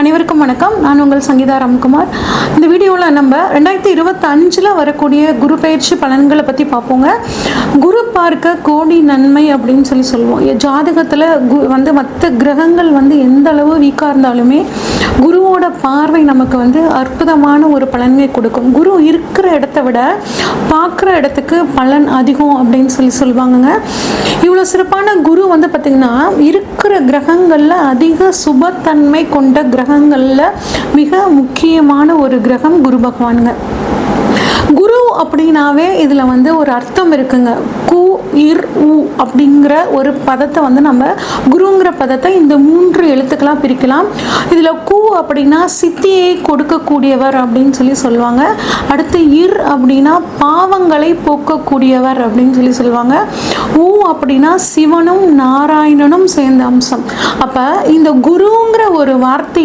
அனைவருக்கும் வணக்கம். நான் உங்கள் சங்கீதா ராம்குமார். இந்த வீடியோவில் நம்ம ரெண்டாயிரத்தி இருபத்தஞ்சில் வரக்கூடிய குரு பயிற்சி பலன்களை பற்றி பார்ப்போங்க. குரு பார்க்க கோடி நன்மை அப்படின்னு சொல்லி சொல்லுவோம். ஜாதகத்தில் கு வந்து மற்ற கிரகங்கள் வந்து எந்த அளவு வீக்காக இருந்தாலுமே குருவோட பார்வை நமக்கு வந்து அற்புதமான ஒரு பலன்களை கொடுக்கும். குரு இருக்கிற இடத்த விட பார்க்குற இடத்துக்கு பலன் அதிகம் அப்படின்னு சொல்லி சொல்லுவாங்கங்க. இவ்வளோ சிறப்பான குரு வந்து பார்த்திங்கன்னா இருக்கிற கிரகங்களில் அதிக சுபத்தன்மை கொண்ட கிரக கிரகங்களில் மிக முக்கியமான ஒரு கிரகம் குரு பகவானுங்க. குரு அப்படின்னாவே இதில் வந்து ஒரு அர்த்தம் இருக்குங்க. கு இர் உ அப்படிங்கிற ஒரு பதத்தை வந்து நம்ம குருங்கிற பதத்தை இந்த மூன்று எழுத்துக்களாக பிரிக்கலாம். இதில் கு அப்படின்னா சித்தியை கொடுக்கக்கூடியவர் அப்படின்னு சொல்லி சொல்லுவாங்க. அடுத்து இர் அப்படின்னா பாவங்களை போக்கக்கூடியவர் அப்படின்னு சொல்லி சொல்லுவாங்க. உ அப்படின்னா சிவனும் நாராயணனும் சேர்ந்த அம்சம். அப்போ இந்த குருங்கிற ஒரு வார்த்தை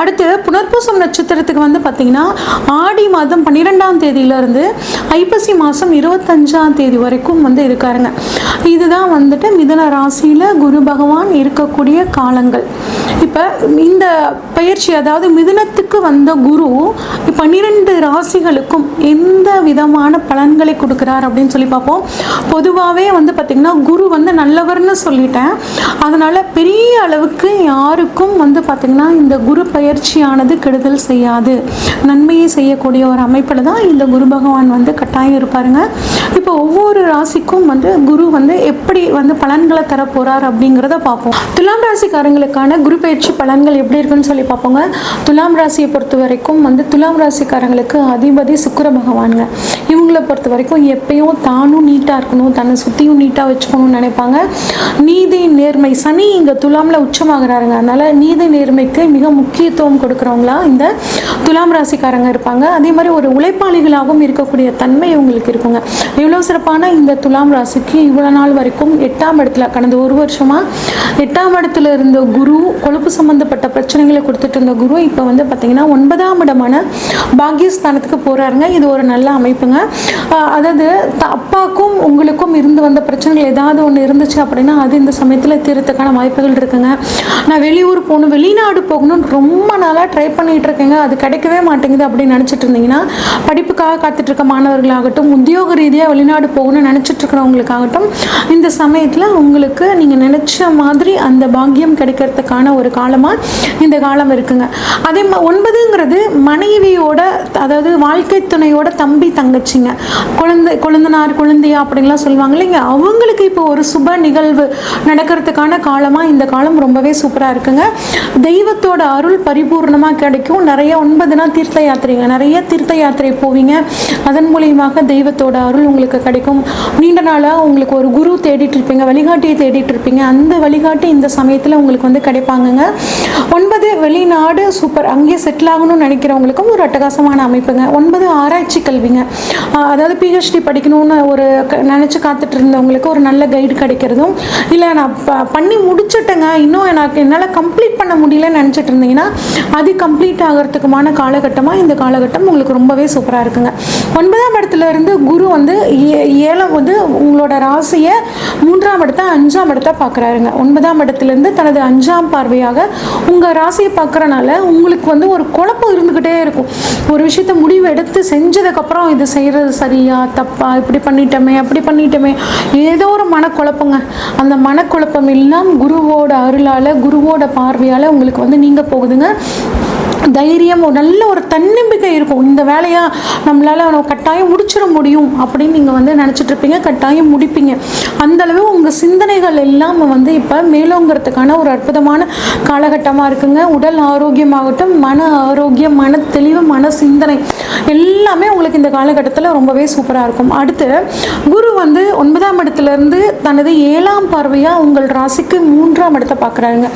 அடுத்து புனர்பூசம் நட்சத்திரத்துக்கு வந்து பார்த்தீங்கன்னா ஆடி மாதம் பன்னிரெண்டாம் தேதியிலேருந்து ஐப்பசி மாதம் இருபத்தஞ்சாம் தேதி வரைக்கும் வந்து இருக்காருங்க. இதுதான் வந்துட்டு மிதன ராசியில் குரு பகவான் இருக்கக்கூடிய காலங்கள். இப்போ இந்த பயிற்சி அதாவது மிதுனத்துக்கு வந்த குரு பன்னிரெண்டு ராசிகளுக்கும் எந்த விதமான பலன்களை கொடுக்குறார் அப்படின்னு சொல்லி பார்ப்போம். பொதுவாகவே வந்து பார்த்திங்கன்னா குரு வந்து நல்லவர்னு சொல்லிட்டேன். அதனால் பெரிய அளவுக்கு யாருக்கும் வந்து பார்த்திங்கன்னா இந்த குரு முயற்சியானது கெடுதல் செய்யாது. நன்மையை செய்யக்கூடிய ஒரு அமைப்பில் தான் இந்த குரு பகவான் வந்து கட்டாயம் இருப்பாருங்க. இப்போ ஒவ்வொரு ராசிக்கும் வந்து குரு வந்து எப்படி வந்து பலன்களை தர போகிறார் அப்படிங்கிறத பார்ப்போம். துலாம் ராசிக்காரங்களுக்கான குரு பயிற்சி பலன்கள் எப்படி இருக்குன்னு சொல்லி பார்ப்போங்க. துலாம் ராசியை பொறுத்த வரைக்கும் வந்து துலாம் ராசிக்காரங்களுக்கு அதிபதி சுக்கிர பகவானுங்க. இவங்களை பொறுத்த வரைக்கும் எப்பயும் தானும் நீட்டாக இருக்கணும் தன்னை சுற்றியும் நீட்டாக வச்சுக்கணும்னு நினைப்பாங்க. நீதி நேர்மை சனி இங்கே துலாமில் உச்சமாகிறாருங்க. அதனால் நீதி நேர்மைக்கு மிக முக்கியத்துவம் கொடுக்குறவங்களா? இந்த துலாம் ராசிக்காரங்க இருப்பாங்க. அதே மாதிரி ஒரு உழைப்பாளிகளாகவும் இருக்கக்கூடிய தன்மை இவங்களுக்கு இருக்குங்க. இவ்வளோ சிறப்பான இந்த துலாம் ராசிக்கு இவ்வளோ நாள் வரைக்கும் எட்டாம் இடத்துல கடந்த ஒரு வருஷமாக எட்டாம் இடத்துல இருந்த குரு கொழுப்பு சம்மந்தப்பட்ட பிரச்சனைகளை கொடுத்துட்டு இருந்த குரு இப்போ வந்து பார்த்தீங்கன்னா ஒன்பதாம் இடமான பாக்கியஸ்தானத்துக்கு போகிறாருங்க இது ஒரு நல்ல அமைப்புங்க. அதாவது அப்பாக்கும் இருந்து வந்த பிரச்சனைகள் ஏதாவது ஒன்று இருந்துச்சு அப்படின்னா அது இந்த சமயத்தில் தீர்த்துக்கான வாய்ப்புகள் இருக்குங்க. நான் வெளியூர் போகணும் வெளிநாடு போகணும்னு ரொம்ப நாளாக ட்ரை பண்ணிகிட்டு இருக்கேங்க. அது கிடைக்கவே மாட்டேங்குது அப்படின்னு நினச்சிட்டு இருந்தீங்கன்னா படிப்புக்காக காத்துட்டு இருக்க மாணவர்களாகட்டும் உத்தியோக ரீதியாக வெளிநாடு போகணும்னு நினச்சிட்டு இருக்கிறவங்களுக்காகட்டும் இந்த சமயத்தில் உங்களுக்கு நீங்கள் நினச்ச மாதிரி அந்த பாக்கியம் கிடைக்கிறதுக்கான ஒரு காலமாக இந்த காலம் இருக்குங்க. அதே மா ஒன்பதுங்கிறது மனைவியோட அதாவது வாழ்க்கை துணையோட தம்பி தங்கச்சிங்க. குழந்தை குழந்தனார் குழந்தையா அப்படின்லாம் சொல்லுவாங்க. இல்லைங்க அவங்களுக்கு இப்போ ஒரு சுப நிகழ்வு நடக்கிறதுக்கான காலமாக இந்த காலம் ரொம்பவே சூப்பராக இருக்குங்க. தெய்வத்தோட அருள் பரிபூர்ணமாக கிடைக்கும். நிறைய ஒன்பதுனா தீர்த்த யாத்திரைங்க. நிறைய தீர்த்த யாத்திரை போவீங்க. அதன் மூலியமாக தெய்வத்தோட அருள் உங்களுக்கு கிடைக்கும். நீண்ட நாளாக உங்களுக்கு ஒரு குரு தேடிட்டு இருப்பீங்க. வழிகாட்டியை தேடிட்டு இருப்பீங்க. அந்த வழிகாட்டி இந்த சமயத்தில் உங்களுக்கு வந்து கிடைப்பாங்கங்க. ஒன்பது வெளிநாடு சூப்பர். அங்கேயே செட்டில் ஆகணும்னு நினைக்கிறவங்களுக்கும் ஒரு அட்டகாசமான அமைப்புங்க. ஒன்பது ஆராய்ச்சி கல்விங்க. அதாவது பிஹெச்டி படிக்கணும்னு ஒரு நினச்சி நினைச்சு பார்த்துட்டு இருந்தவங்களுக்கு ஒரு நல்ல கைடு கிடைக்கிறதும் இல்லை நான் ப- பண்ணி முடிச்சிட்டேங்க. இன்னும் எனக்கு என்னால் கம்ப்ளீட் பண்ண முடியலன்னு நினச்சிட்டு இருந்தீங்கன்னா அது கம்ப்ளீட் ஆகிறதுக்குமான காலகட்டமாக இந்த காலகட்டம் உங்களுக்கு ரொம்பவே சூப்பராக இருக்குங்க. ஒன்பதாம் இடத்துல இருந்து குரு வந்து ஏ- ஏழாம் வந்து உங்களோட ராசியை மூன்றாம் இடத்த அஞ்சாம் இடத்த பார்க்குறாருங்க ஒன்பதாம் இடத்துலேருந்து தனது அஞ்சாம் பார்வையாக உங்கள் ராசியை பார்க்குறனால உங்களுக்கு வந்து ஒரு குழப்பம் இருந்துக்கிட்டே இருக்கும். ஒரு விஷயத்த முடிவு எடுத்து செஞ்சதுக்கப்புறம் இது செய்கிறது சரியா தப்பா இப்படி பண்ணிட்டோமே அப்படி பண்ணிட்டோமே ஏதோ ஒரு மனக்குழப்பங்க. அந்த மனக்குழப்பம் எல்லாம் குருவோட அருளால் குருவோட பார்வையால் உங்களுக்கு வந்து நீங்கள் போகுதுங்க. தைரியம் ஒரு நல்ல ஒரு தன்னம்பிக்கை இருக்கும். இந்த வேலையாக நம்மளால நம்ம கட்டாயம் முடிச்சிட முடியும் அப்படின்னு நீங்கள் வந்து நினச்சிட்ருப்பீங்க கட்டாயம் முடிப்பீங்க. அந்தளவு உங்கள் சிந்தனைகள் எல்லாம் வந்து இப்போ மேலோங்கிறதுக்கான ஒரு அற்புதமான காலகட்டமாக இருக்குங்க. உடல் ஆரோக்கியமாகட்டும் மன ஆரோக்கியம் மன தெளிவு மன சிந்தனை எல்லாமே உங்களுக்கு இந்த காலகட்டத்தில் ரொம்பவே சூப்பராக இருக்கும். அடுத்து குரு வந்து ஒன்பதாம் இடத்துலேருந்து தனது ஏழாம் பார்வையாக உங்கள் ராசிக்கு மூன்றாம் இடத்தை பார்க்குறாங்க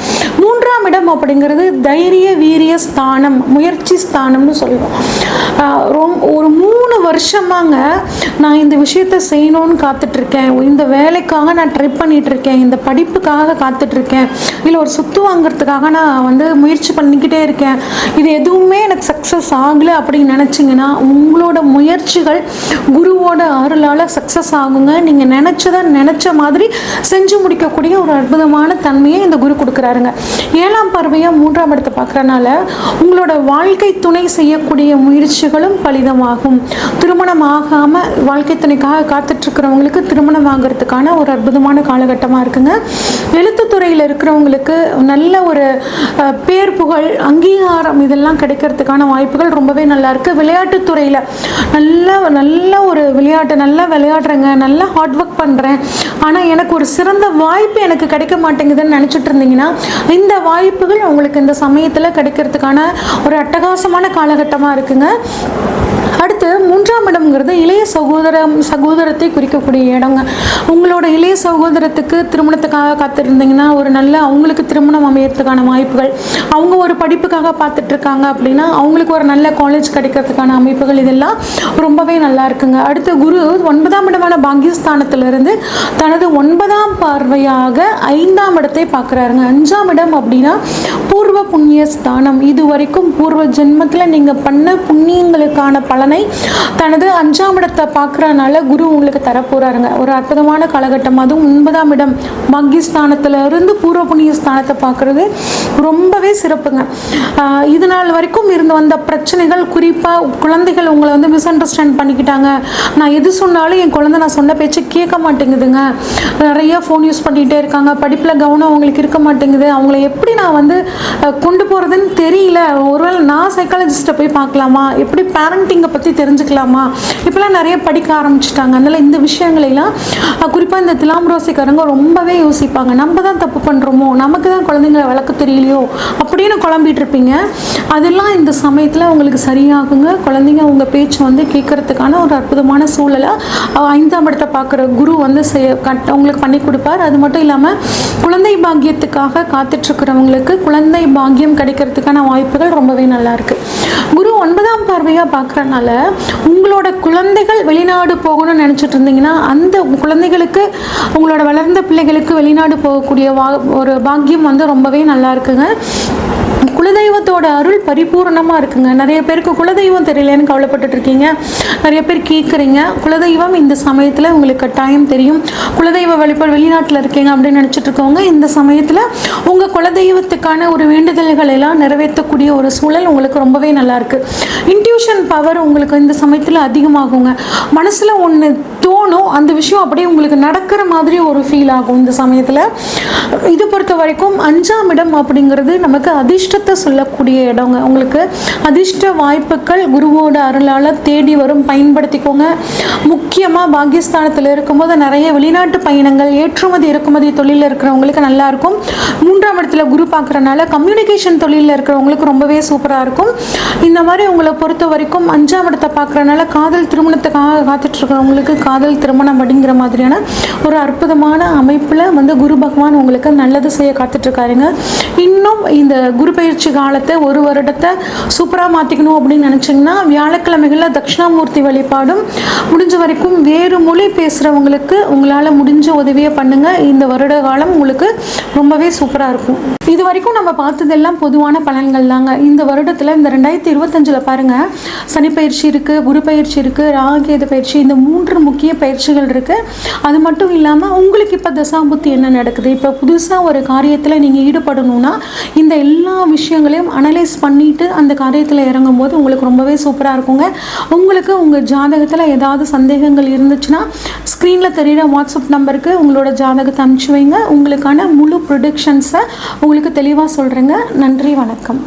மூன்றாம் இடம் அப்படிங்கிறது தைரிய வீரிய ஸ்தானம் முயற்சி ஸ்தானம்னு சொல்லுவோம். ரொம்- ஒரு மூணு வருஷமாங்க நான் இந்த விஷயத்த செய்யணும்னு காத்துட்ருக்கேன். இந்த வேலைக்காக நான் ட்ரை பண்ணிகிட்ருக்கேன் இருக்கேன் இந்த படிப்புக்காக காத்துட்ருக்கேன். இல்லை ஒரு சொத்து வாங்குறதுக்காக நான் வந்து முயற்சி பண்ணிக்கிட்டே இருக்கேன். இது எதுவுமே எனக்கு சக்ஸஸ் ஆகலை அப்படின்னு நினச்சிங்கன்னா உங்களோட முயற்சிகள் குருவோட அருளால் சக்ஸஸ் ஆகுங்க. நீங்கள் நினச்சதை நினச்ச மாதிரி செஞ்சு முடிக்கக்கூடிய ஒரு அற்புதமான தன்மையை இந்த குரு கொடுக்குறாருங்க. ஏழாம் பார்வையாக மூன்றாம் இடத்தை பார்க்குறனால உங்களோட வாழ்க்கை துணை செய்யக்கூடிய முயற்சிகளும் பலிதமாகும். திருமணம் ஆகாமல் வாழ்க்கை துணைக்காக காத்துட்ருக்கிறவங்களுக்கு திருமணம் வாங்குறதுக்கான ஒரு அற்புதமான காலகட்டமாக இருக்குங்க. எழுத்துத்துறையில் இருக்கிறவங்களுக்கு நல்ல ஒரு பேர் புகழ் அங்கீகாரம் இதெல்லாம் கிடைக்கிறதுக்கான வாய்ப்புகள் ரொம்பவே நல்லா இருக்கு விளையாட்டுத் நல்ல நல்ல ஒரு விளையாட்டு நல்லா விளையாடுறேங்க. நல்லா ஹார்ட் ஒர்க் பண்ணுறேன் ஆனால் எனக்கு ஒரு சிறந்த வாய்ப்பு எனக்கு கிடைக்க மாட்டேங்குதுன்னு நினச்சிட்டு இருந்தீங்கன்னா இந்த வாய்ப்புகள் உங்களுக்கு இந்த சமயத்தில் கிடைக்கிறதுக்கான ஒரு அட்டகாசமான காலகட்டமாக இருக்குங்க. அடுத்து மூன்றாம் இடம்ங்கிறது இளைய சகோதரம் சகோதரத்தை குறிக்கக்கூடிய இடங்க. உங்களோட இளைய சகோதரத்துக்கு திருமணத்துக்காக காத்திருந்தீங்கன்னா ஒரு நல்ல அவங்களுக்கு திருமணம் அமையறதுக்கான வாய்ப்புகள். அவங்க ஒரு படிப்புக்காக பார்த்துட்டு இருக்காங்க அப்படின்னா அவங்களுக்கு ஒரு நல்ல காலேஜ் கிடைக்கிறதுக்கான அமைப்புகள் இதெல்லாம் ரொம்பவே நல்லா இருக்குங்க. அடுத்து குரு ஒன்பதாம் இடமான பாகியஸ்தானத்திலிருந்து தனது ஒன்பதாம் பார்வையாக ஐந்தாம் இடத்தை பார்க்குறாருங்க. அஞ்சாம் இடம் அப்படின்னா பூர்வ புண்ணிய ஸ்தானம் இது வரைக்கும் பூர்வ ஜென்மத்தில் நீங்கள் பண்ண புண்ணியங்களுக்கான பலன் தனது அஞ்சாம் இடத்தை பார்க்குறனால குரு உங்களுக்கு தரப்போறாருங்க. ஒரு அற்புதமான காலகட்டம். அதுவும் ஒன்பதாம் இடம் பாகிஸ்தானத்துல இருந்து பூர்வ புண்ணிய ஸ்தானத்தை பார்க்குறது ரொம்பவே சிறப்புங்க. இது நாள் வரைக்கும் இருந்து வந்த பிரச்சனைகள் குறிப்பாக குழந்தைகள் உங்களை வந்து மிஸ் அண்டர்ஸ்டாண்ட் பண்ணிக்கிட்டாங்க. நான் எது சொன்னாலும் என் குழந்தை நான் சொன்ன பேச்சு கேட்க மாட்டேங்குதுங்க. நிறைய ஃபோன் யூஸ் பண்ணிகிட்டே இருக்காங்க. படிப்பில் கவனம் அவங்களுக்கு இருக்க மாட்டேங்குது. அவங்கள எப்படி நான் வந்து கொண்டு போகிறதுன்னு தெரியல. ஒருவேளை நான் சைக்காலஜிஸ்ட்டை போய் பார்க்கலாமா? எப்படி பேரண்டிங்கை பற்றி தெரிஞ்சுக்கலாமா? இப்போலாம் நிறைய படிக்க ஆரம்பிச்சிட்டாங்க. அதனால் இந்த விஷயங்களெல்லாம் குறிப்பாக இந்த திலாம் ரோசிக்காரங்க ரொம்பவே யோசிப்பாங்க. நம்ம தான் தப்பு பண்ணுறோமோ நமக்கு தான் குழந்தைங்களை வளர்க்க தெரியலையோ? அப்படின்னு குழம்பிட்டு இருப்பீங்க. அதெல்லாம் இந்த சமயத்தில் அவங்களுக்கு சரியாகுங்க. குழந்தைங்க அவங்க பேச்சு வந்து கேட்கறதுக்கான ஒரு அற்புதமான சூழலை ஐந்தாம் இடத்தை பார்க்குற குரு வந்து செய்ய கட் அவங்களுக்கு பண்ணி கொடுப்பார். அது மட்டும் இல்லாமல் குழந்தை பாக்கியத்துக்காக காத்துட்ருக்கிறவங்களுக்கு குழந்தை பாக்கியம் கிடைக்கிறதுக்கான வாய்ப்புகள் ரொம்பவே நல்லாயிருக்கு குரு ஒன்பதாம் பார்வையாக பார்க்குறனால உங்களோட குழந்தைகள் வெளிநாடு போகணும்னு நினச்சிட்டு இருந்தீங்கன்னா அந்த குழந்தைகளுக்கு உங்களோட வளர்ந்த பிள்ளைகளுக்கு வெளிநாடு போகக்கூடிய வா ஒரு பாக்கியம் வந்து ரொம்பவே நல்லா இருக்குங்க. குலதெய்வத்தோட அருள் பரிபூரணமாக இருக்குங்க. நிறைய பேருக்கு குலதெய்வம் தெரியலன்னு கவலைப்பட்டுட்டு இருக்கீங்க நிறைய பேர் கேட்குறீங்க. குலதெய்வம் இந்த சமயத்தில் உங்களுக்கு கட்டாயம் தெரியும். குலதெய்வ வழிபாடு வெளிநாட்டில் இருக்கீங்க அப்படின்னு நினச்சிட்டு இருக்கவங்க இந்த சமயத்தில் உங்கள் குலதெய்வத்துக்கான ஒரு வேண்டுதல்களை எல்லாம் நிறைவேற்றக்கூடிய ஒரு சூழல் உங்களுக்கு ரொம்பவே நல்லாயிருக்கு இன்ட்யூஷன் பவர் உங்களுக்கு இந்த சமயத்தில் அதிகமாகுங்க. மனசில் ஒன்று தோணும் அந்த விஷயம் அப்படியே உங்களுக்கு நடக்கிற மாதிரி ஒரு ஃபீல் ஆகும் இந்த சமயத்தில். இது பொறுத்த வரைக்கும் அஞ்சாம் இடம் அப்படிங்கிறது நமக்கு அதிர்ஷ்டத்தை வார்த்தை சொல்லக்கூடிய இடங்க. உங்களுக்கு அதிர்ஷ்ட வாய்ப்புகள் குருவோட அருளால் தேடி வரும். பயன்படுத்திக்கோங்க. முக்கியமாக பாகிஸ்தானத்தில் இருக்கும்போது நிறைய வெளிநாட்டு பயணங்கள் ஏற்றுமதி இறக்குமதி தொழிலில் இருக்கிறவங்களுக்கு நல்லா இருக்கும். மூன்றாம் இடத்துல குரு பார்க்குறனால கம்யூனிகேஷன் தொழிலில் இருக்கிறவங்களுக்கு ரொம்பவே சூப்பராக இருக்கும். இந்த மாதிரி உங்களை பொறுத்த வரைக்கும் அஞ்சாம் இடத்தை பார்க்குறனால காதல் திருமணத்துக்காக காத்துட்டு இருக்கிறவங்களுக்கு காதல் திருமணம் அப்படிங்கிற மாதிரியான ஒரு அற்புதமான அமைப்பில் வந்து குரு பகவான் உங்களுக்கு நல்லது செய்ய காத்துட்ருக்காருங்க. இன்னும் இந்த குரு பயிற்சி காலத்தை ஒரு வருடத்தை சூப்பராக மாற்றிக்கணும் அப்படின்னு நினச்சிங்கன்னா வியாழக்கிழமைகளில் தட்சிணாமூர்த்தி வழிபாடும் முடிஞ்ச வரைக்கும் வேறு மொழி பேசுகிறவங்களுக்கு உங்களால் முடிஞ்ச உதவியை பண்ணுங்கள் இந்த வருட காலம் உங்களுக்கு ரொம்பவே சூப்பராக இருக்கும். இது வரைக்கும் நம்ம பார்த்ததெல்லாம் பொதுவான பலன்கள் தாங்க. இந்த வருடத்தில் இந்த ரெண்டாயிரத்தி இருபத்தஞ்சில் பாருங்கள் சனிப்பயிற்சி இருக்குது குரு பயிற்சி இருக்குது ராகேது பயிற்சி இந்த மூன்று முக்கிய பயிற்சிகள் இருக்குது அது மட்டும் இல்லாமல் உங்களுக்கு இப்போ தசாபுத்தி என்ன நடக்குது? இப்போ புதுசாக ஒரு காரியத்தில் நீங்கள் ஈடுபடணும்னா இந்த எல்லா விஷயங்களையும் அனலைஸ் பண்ணிவிட்டு அந்த காரியத்தில் இறங்கும் போது உங்களுக்கு ரொம்பவே சூப்பராக இருக்குங்க. உங்களுக்கு உங்கள் ஜாதகத்தில் ஏதாவது சந்தேகங்கள் இருந்துச்சுன்னா ஸ்க்ரீனில் தெரியிற வாட்ஸ்அப் நம்பருக்கு உங்களோட ஜாதகத்தை அனுப்பிச்சு வைங்க. உங்களுக்கான முழு ப்ரொடக்ஷன்ஸை உங்களுக்கு உங்களுக்கு தெளிவாக சொல்கிறேங்க நன்றி வணக்கம்.